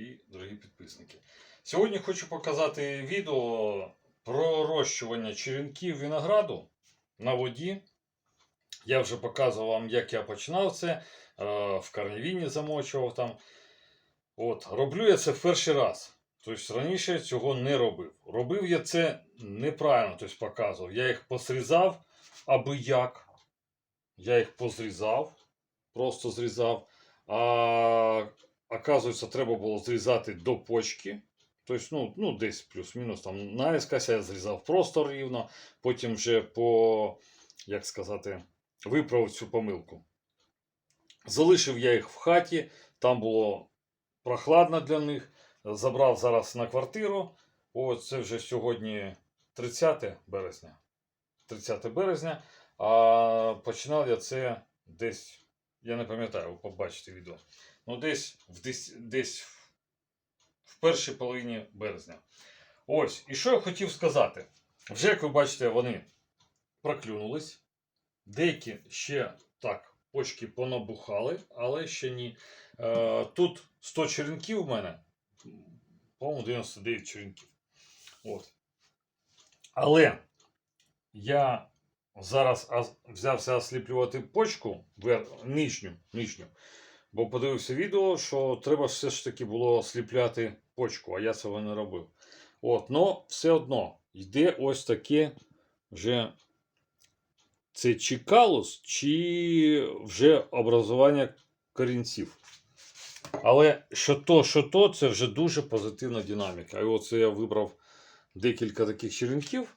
і дорогі підписники. Сьогодні хочу показати відео про розчування черенків винограду на воді. Я вже показував вам, як я починав це. е, В карнівіні замочував там. От, роблю я це в перший раз. Тобто раніше цього не робив. Робив я це неправильно, тобто показував. Я їх посрізав аби як. Я їх позрізав, просто зрізав. А оказується, треба було зрізати до почки. Тобто, ну, ну десь плюс-мінус там наїскась я зрізав просто рівно. Потім вже по, як сказати, виправив цю помилку. Залишив я їх в хаті, там було прохладно для них. Забрав зараз на квартиру. О, це вже сьогодні 30 березня. 30 березня. А починав я це десь, я не пам'ятаю, ви побачите відео. Ну, десь в десь, десь в- першій половині березня. Ось, і що я хотів сказати. Вже, як ви бачите, вони проклюнулись. Деякі ще так, почки понабухали, але ще ні. Е, тут 100 черенків в мене. По-моєму, 99 черенків. От. Але я зараз взявся осліплювати почку нижню, нижню. Бо подивився відео, що треба все ж таки було осліпляти почку, а я цього не робив. От, но все одно йде ось таке вже це чи калус, чи вже образування корінців. Але що то, що то, це вже дуже позитивна динаміка. І оце я вибрав декілька таких черенків,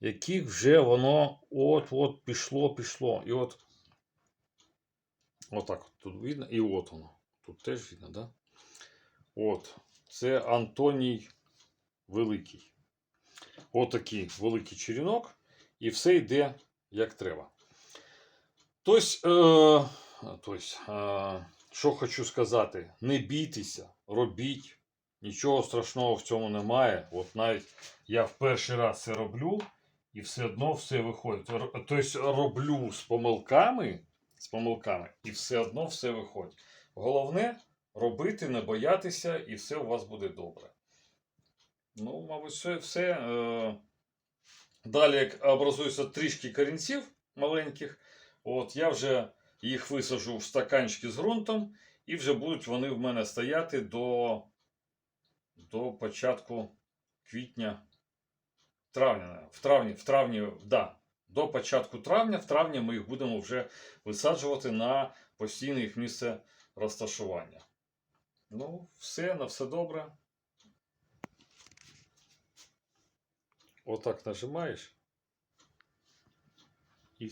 яких вже воно от-от пішло, пішло. І от отак от тут видно, і от воно. Тут теж видно, да? От. Це Антоній Великий. Отакий великий черенок, і все йде як треба. Тобто е, що хочу сказати, не бійтеся, робіть. Нічого страшного в цьому немає. От навіть я в перший раз це роблю, і все одно все виходить. Тобто роблю з помилками, з помилками, і все одно все виходить. Головне робити, не боятися, і все у вас буде добре. Ну, мабуть, все. все. Далі, як образується трішки корінців маленьких, от я вже їх висаджу в стаканчики з ґрунтом, і вже будуть вони в мене стояти до, до початку квітня, травня. В травні, в травні, да, до початку травня, в травні ми їх будемо вже висаджувати на постійне їх місце розташування. Ну, все, на все добре. Отак нажимаєш. І.